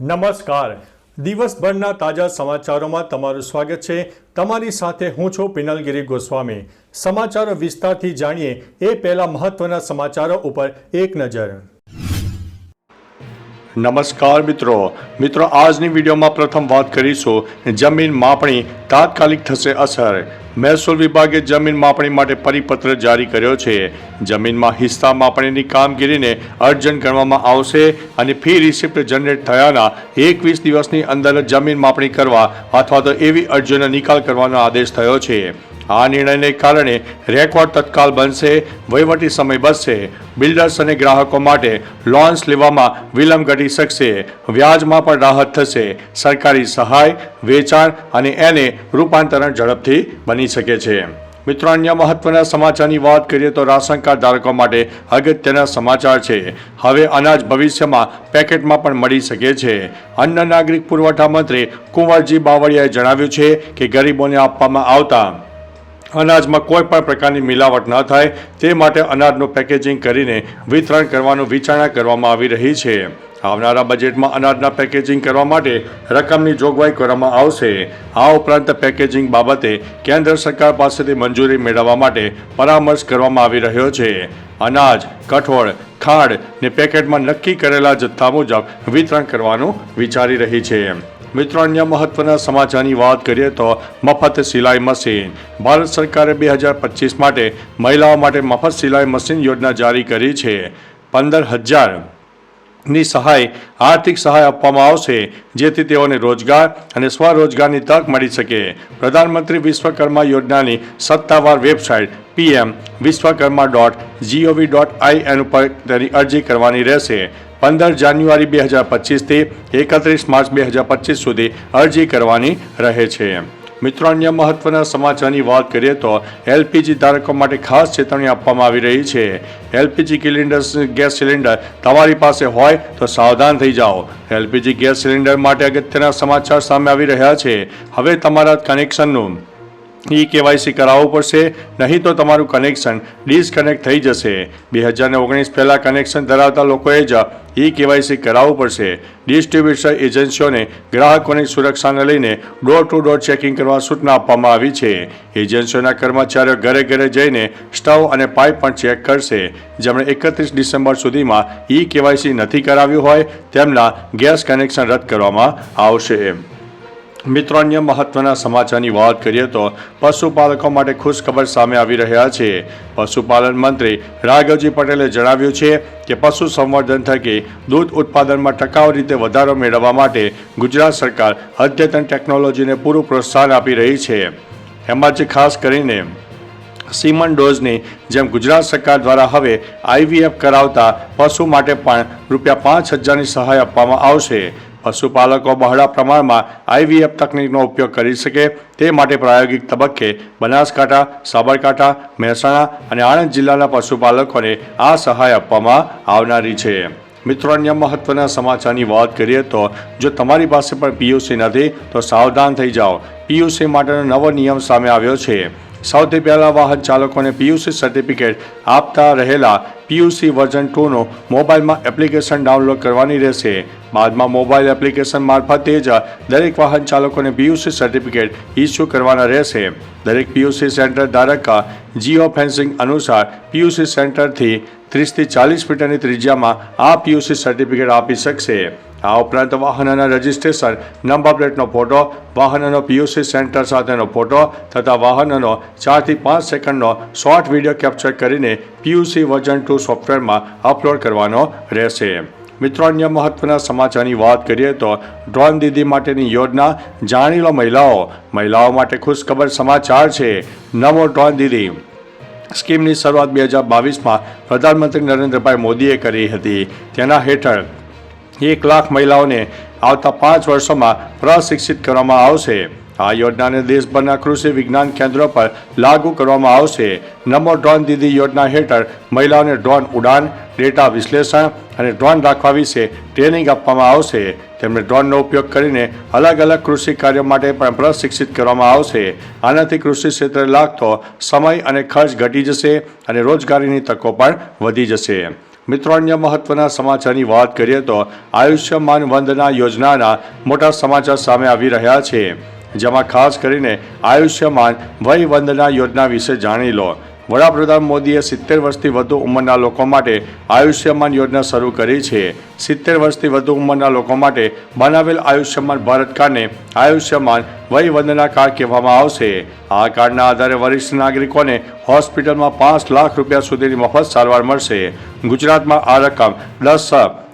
નમસ્કાર. દિવસભરના તાજા સમાચારોમાં તમારું સ્વાગત છે. તમારી સાથે હું છું પિનલગીરી ગોસ્વામી. સમાચારો વિસ્તારથી જાણીએ એ પહેલા મહત્વના સમાચારો ઉપર એક નજર. નમસ્કાર મિત્રો. મિત્રો, આજની વિડીયોમાં પ્રથમ વાત કરીશું જમીન માપણી તાત્કાલિક થશે અસર. મહેસૂલ વિભાગે જમીન માપણી માટે પરિપત્ર જારી કર્યો છે. જમીનમાં હિસ્સા માપણીની કામગીરીને અર્જન્ટ ગણવામાં આવશે અને ફી રિસિપ્ટ જનરેટ થયાના એકવીસ દિવસની અંદર જમીન માપણી કરવા અથવા તો એવી અરજીનો નિકાલ કરવાનો આદેશ થયો છે. આ નિર્ણયને કારણે રેકોર્ડ તત્કાલ બનશે, વહીવટી સમય બચશે. બિલ્ડર્સ અને ગ્રાહકો માટે લોન્સ લેવામાં વિલંબ ઘટી શકશે. વ્યાજમાં પણ રાહત થશે. સરકારી સહાય, વેચાણ અને એને રૂપાંતરણ ઝડપથી બની શકે છે. મિત્રો, અન્ય મહત્વના સમાચારની વાત કરીએ તો રાશન કાર્ડ ધારકો માટે અગત્યના સમાચાર છે. હવે અનાજ ભવિષ્યમાં પેકેટમાં પણ મળી શકે છે. અન્ન નાગરિક પુરવઠા મંત્રી કુંવરજી બાવળિયાએ જણાવ્યું છે કે ગરીબોને આપવામાં આવતા અનાજમાં કોઈ પણ પ્રકારની મિલાવટ ન થાય, તે માટે અનાજનું પેકેજિંગ કરીને વિતરણ કરવાનું વિચારણા કરવામાં આવી રહી છે. આવનારા બજેટમાં અનાજના પેકેજિંગ કરવા માટે રકમની જોગવાઈ કરવામાં આવશે. આ ઉપરાંત પેકેજિંગ બાબતે કેન્દ્ર સરકાર પાસેથી મંજૂરી મેળવવા માટે પરામર્શ કરવામાં આવી રહ્યો છે. અનાજ, કઠોળ, ખાંડ ને પેકેટમાં નક્કી કરેલા જથ્થા મુજબ વિતરણ કરવાનું વિચારી રહી છે. મિત્રો, અન્ય મહત્વના સમાચારની વાત કરીએ તો મફત સિલાઈ મશીન. ભારત સરકારે બે હજાર પચીસ માટે મહિલાઓ માટે મફત સિલાઈ મશીન યોજના જારી કરી છે. પંદર હજાર ની સહાય, આર્થિક સહાય આપવામાં આવશે, જેથી તેઓને રોજગાર અને સ્વરોજગારની તક મળી શકે. પ્રધાનમંત્રી વિશ્વકર્મા યોજનાની સત્તાવાર website PM Vishwakarma dot GOV dot IN ઉપર તેની અરજી કરવાની રહેશે. પંદર જાન્યુઆરી બે હજાર પચીસથી એકત્રીસ માર્ચ બે હજાર પચીસ સુધી અરજી કરવાની રહે છે. મિત્રો અન્ય મહત્વના સમાચારની વાત કરીએ તો એલપીજી ધારકો માટે ખાસ ચેતવણી આપવામાં આવી રહી છે. એલપીજી સિલિન્ડર ગેસ સિલિન્ડર તમારી પાસે હોય તો સાવધાન થઈ જાઓ. એલપીજી ગેસ સિલિન્ડર માટે અગત્યના સમાચાર સામે આવી રહ્યા છે. હવે તમારા કનેક્શનનું ઈ કેવાયસી કરાવવું પડશે, નહીં તો તમારું કનેક્શન ડિસકનેક્ટ થઈ જશે. બે હજાર ઓગણીસ પહેલાં કનેક્શન ધરાવતા લોકોએ જ ઈ કેવાયસી કરાવવું પડશે. ડિસ્ટ્રીબ્યુટર એજન્સીઓને ગ્રાહકોની સુરક્ષાને લઈને ડોર ટુ ડોર ચેકિંગ કરવા સૂચના આપવામાં આવી છે. એજન્સીઓના કર્મચારીઓ ઘરે ઘરે જઈને સ્ટવ અને પાઇપ પણ ચેક કરશે. જેમણે એકત્રીસ ડિસેમ્બર સુધીમાં ઈ કેવાયસી નથી કરાવ્યું હોય, તેમના ગેસ કનેક્શન રદ કરવામાં આવશે. મિત્રો અન્ય મહત્વના સમાચારની વાત કરીએ તો પશુપાલકો માટે ખુશખબર સામે આવી રહ્યા છે. પશુપાલન મંત્રી રાઘવજી પટેલે જણાવ્યું છે કે પશુ સંવર્ધન થકી દૂધ ઉત્પાદનમાં ટકાઉ રીતે વધારો મેળવવા માટે ગુજરાત સરકાર અદ્યતન ટેકનોલોજીને પૂરું પ્રોત્સાહન આપી રહી છે. એમાં જ ખાસ કરીને સીમન ડોઝની જેમ ગુજરાત સરકાર દ્વારા હવે આઈવીએફ કરાવતા પશુ માટે પણ રૂપિયા પાંચ હજારની સહાય આપવામાં આવશે. પશુપાલકો બહોળા પ્રમાણમાં આઈવીએફ તકનીકનો ઉપયોગ કરી શકે તે માટે પ્રાયોગિક તબક્કે બનાસકાંઠા, સાબરકાંઠા, મહેસાણા અને આણંદ જિલ્લાના પશુપાલકોને આ સહાય આપવામાં આવનારી છે. મિત્રો, અન્ય મહત્વના સમાચારની વાત કરીએ તો જો તમારી પાસે પણ પીયુસી નથી, તો સાવધાન થઈ જાઓ. પીયુસી માટેનો નવો નિયમ સામે આવ્યો છે. સૌથી પહેલાં વાહન ચાલકોને પીયુસી સર્ટિફિકેટ આપતા રહેલા પીયુસી વર્ઝન ટુનો મોબાઈલમાં એપ્લિકેશન ડાઉનલોડ કરવાની રહેશે. બાદમાં મોબાઈલ એપ્લિકેશન મારફતે જ દરેક વાહન ચાલકોને પીયુસી સર્ટિફિકેટ ઇસ્યુ કરવાના રહેશે. દરેક પીયુસી સેન્ટર ધારક જીઓ ફેન્સિંગ અનુસાર પીયુસી સેન્ટરથી ત્રીસથી ચાલીસ મીટરની ત્રિજ્યામાં આ પીયુસી સર્ટિફિકેટ આપી શકશે. આ ઉપરાંત વાહનના રજિસ્ટ્રેશન, નંબર પ્લેટનો ફોટો, વાહનનો પીયુસી સેન્ટર સાથેનો ફોટો તથા વાહનનો ચારથી પાંચ સેકન્ડનો શોર્ટ વીડિયો કેપ્ચર કરીને પીયુસી વર્ઝન ટુ સોફ્ટવેરમાં અપલોડ કરવાનો રહેશે. મિત્રો, અન્ય મહત્વના સમાચારની વાત કરીએ તો ડ્રોન દીદી માટેની યોજના જાણી લો મહિલાઓ. મહિલાઓ માટે ખુશખબર સમાચાર છે. નમો ડ્રોન દીદી. સ્કીમની શરૂઆત બે હજાર બાવીસમાં પ્રધાનમંત્રી નરેન્દ્રભાઈ મોદીએ કરી હતી. તેના હેઠળ એક લાખ મહિલાઓને આવતા પાંચ વર્ષોમાં પ્રશિક્ષિત કરવામાં આવશે. આ યોજનાને દેશભરના કૃષિ વિજ્ઞાન કેન્દ્રો પર લાગુ કરવામાં આવશે. નમો ડ્રોન દીદી યોજના હેઠળ મહિલાઓને ડ્રોન ઉડાન, ડેટા વિશ્લેષણ અને ડ્રોન રાખવા વિશે ટ્રેનિંગ આપવામાં આવશે. તેમણે ડ્રોનનો ઉપયોગ કરીને અલગ અલગ કૃષિ કાર્યો માટે પણ પ્રશિક્ષિત કરવામાં આવશે. આનાથી કૃષિ ક્ષેત્રે લાગતો સમય અને ખર્ચ ઘટી જશે અને રોજગારીની તકો પણ વધી જશે. મિત્રો, અન્ય મહત્વના સમાચારની વાત કરીએ તો આયુષ્યમાન વંદના યોજનાના મોટા સમાચાર સામે આવી રહ્યા છે. જેમાં ખાસ કરીને આયુષ્યમાન વય વંદના યોજના વિશે જાણી લો. વડાપ્રધાન મોદીએ સિત્તેર વર્ષથી વધુ ઉંમરના લોકો માટે આયુષ્યમાન યોજના શરૂ કરી છે. સિત્તેર વર્ષથી વધુ ઉંમરના લોકો માટે બનાવેલ આયુષ્યમાન ભારત કાર્ડને આયુષ્યમાન વય વંદના કાર્ડ કહેવામાં આવશે. આ કાર્ડના આધારે વરિષ્ઠ નાગરિકોને હોસ્પિટલમાં પાંચ લાખ રૂપિયા સુધીની મફત સારવાર મળશે. ગુજરાતમાં આ રકમ દસ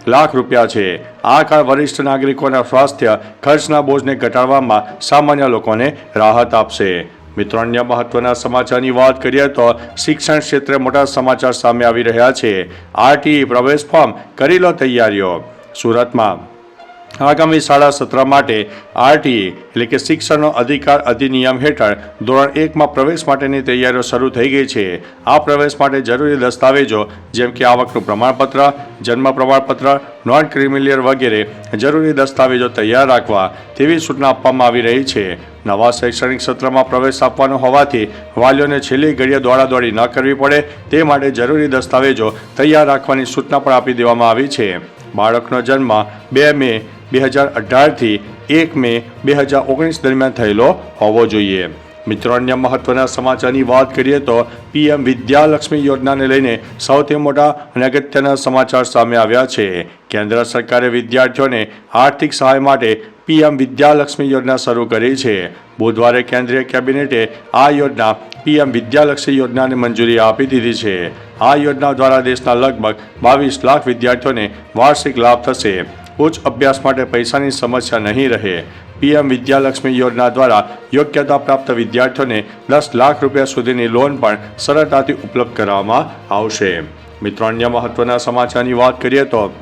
લાખ રૂપિયા છે. આ કાર્ડ વરિષ્ઠ નાગરિકોના સ્વાસ્થ્ય, ખર્ચના બોજને ઘટાડવામાં સામાન્ય લોકોને રાહત આપશે. મિત્રો, અન્ય મહત્વના સમાચારની વાત કરીએ તો શિક્ષણ ક્ષેત્રે મોટા સમાચાર સામે આવી રહ્યા છે. આરટીઈ પ્રવેશ ફોર્મ કરી લો તૈયારીઓ. સુરતમાં આગામી શાળા સત્ર માટે આરટીએ, એટલે કે શિક્ષણનો અધિકાર અધિનિયમ હેઠળ ધોરણ એકમાં પ્રવેશ માટેની તૈયારીઓ શરૂ થઈ ગઈ છે. આ પ્રવેશ માટે જરૂરી દસ્તાવેજો જેમ કે આવકનું પ્રમાણપત્ર, જન્મ પ્રમાણપત્ર નોન ક્રિમિલિયર વગેરે જરૂરી દસ્તાવેજો તૈયાર રાખવા તેવી સૂચના આપવામાં આવી રહી છે. નવા શૈક્ષણિક સત્રમાં પ્રવેશ આપવાનો હોવાથી વાલીઓને છેલ્લી ઘડીએ દોડાદોડી ન કરવી પડે તે માટે જરૂરી દસ્તાવેજો તૈયાર રાખવાની સૂચના પણ આપી દેવામાં આવી છે. બાળકનો જન્મ બે મે બે હજાર અઢારથી એક મે બે હજાર ઓગણીસ દરમિયાન થયેલો હોવો જોઈએ. મિત્રો, અન્ય મહત્વના સમાચારની વાત કરીએ તો પીએમ વિદ્યાલક્ષ્મી યોજનાને લઈને સૌથી મોટા અને અગત્યના સમાચાર સામે આવ્યા છે. કેન્દ્ર સરકારે વિદ્યાર્થીઓને આર્થિક સહાય માટે પીએમ વિદ્યાલક્ષ્મી યોજના શરૂ કરી છે. બુધવારે કેન્દ્રીય કેબિનેટે આ યોજના પીએમ વિદ્યાલક્ષ્મી યોજનાને મંજૂરી આપી દીધી છે. આ યોજના દ્વારા દેશના લગભગ બાવીસ લાખ વિદ્યાર્થીઓને વાર્ષિક લાભ થશે. ઉચ્ચ અભ્યાસ માટે પૈસાની સમસ્યા નહીં રહે. પીએમ વિદ્યાલક્ષ્મી યોજના દ્વારા યોગ્યતા પ્રાપ્ત વિદ્યાર્થીઓને દસ લાખ રૂપિયા સુધીની લોન પણ સરળતાથી ઉપલબ્ધ કરાવવામાં આવશે. મિત્રો, અન્ય મહત્વના સમાચારની વાત કરીએ તો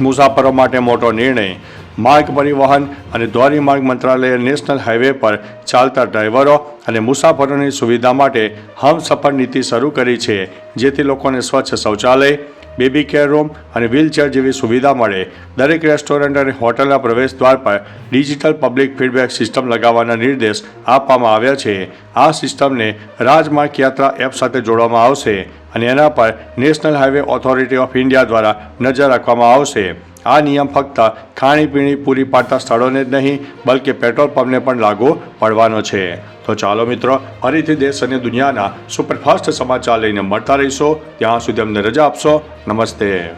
મુસાફરો માટે મોટો નિર્ણય માર્ગ પરિવહન અને ધોરીમાર્ગ મંત્રાલયે નેશનલ હાઈવે પર ચાલતા ડ્રાઈવરો અને મુસાફરોની સુવિધા માટે હમસફર નીતિ શરૂ કરી છે, જેથી લોકોને સ્વચ્છ શૌચાલય, બેબી કેર રૂમ અને વ્હીલચેર જેવી સુવિધા મળે. દરેક રેસ્ટોરન્ટ અને હોટલના પ્રવેશ દ્વાર પર ડિજિટલ પબ્લિક ફીડબેક સિસ્ટમ લગાવવાના નિર્દેશ આપવામાં આવ્યા છે. આ સિસ્ટમને રાજમાર્ગ યાત્રા એપ સાથે જોડવામાં આવશે અને એના પર national highway authority of India દ્વારા નજર રાખવામાં આવશે. આ નિયમ ફક્ત ખાણીપીણી, પૂરી પાડતા સ્થળોને જ નહીં, બલકે પેટ્રોલ પંપને પણ લાગુ પડવાનો છે. તો ચાલો મિત્રો, ફરીથી દેશ અને દુનિયાના સુપરફાસ્ટ સમાચાર લઈને મળતા રહીશો. ત્યાં સુધી અમને રજા આપશો. નમસ્તે.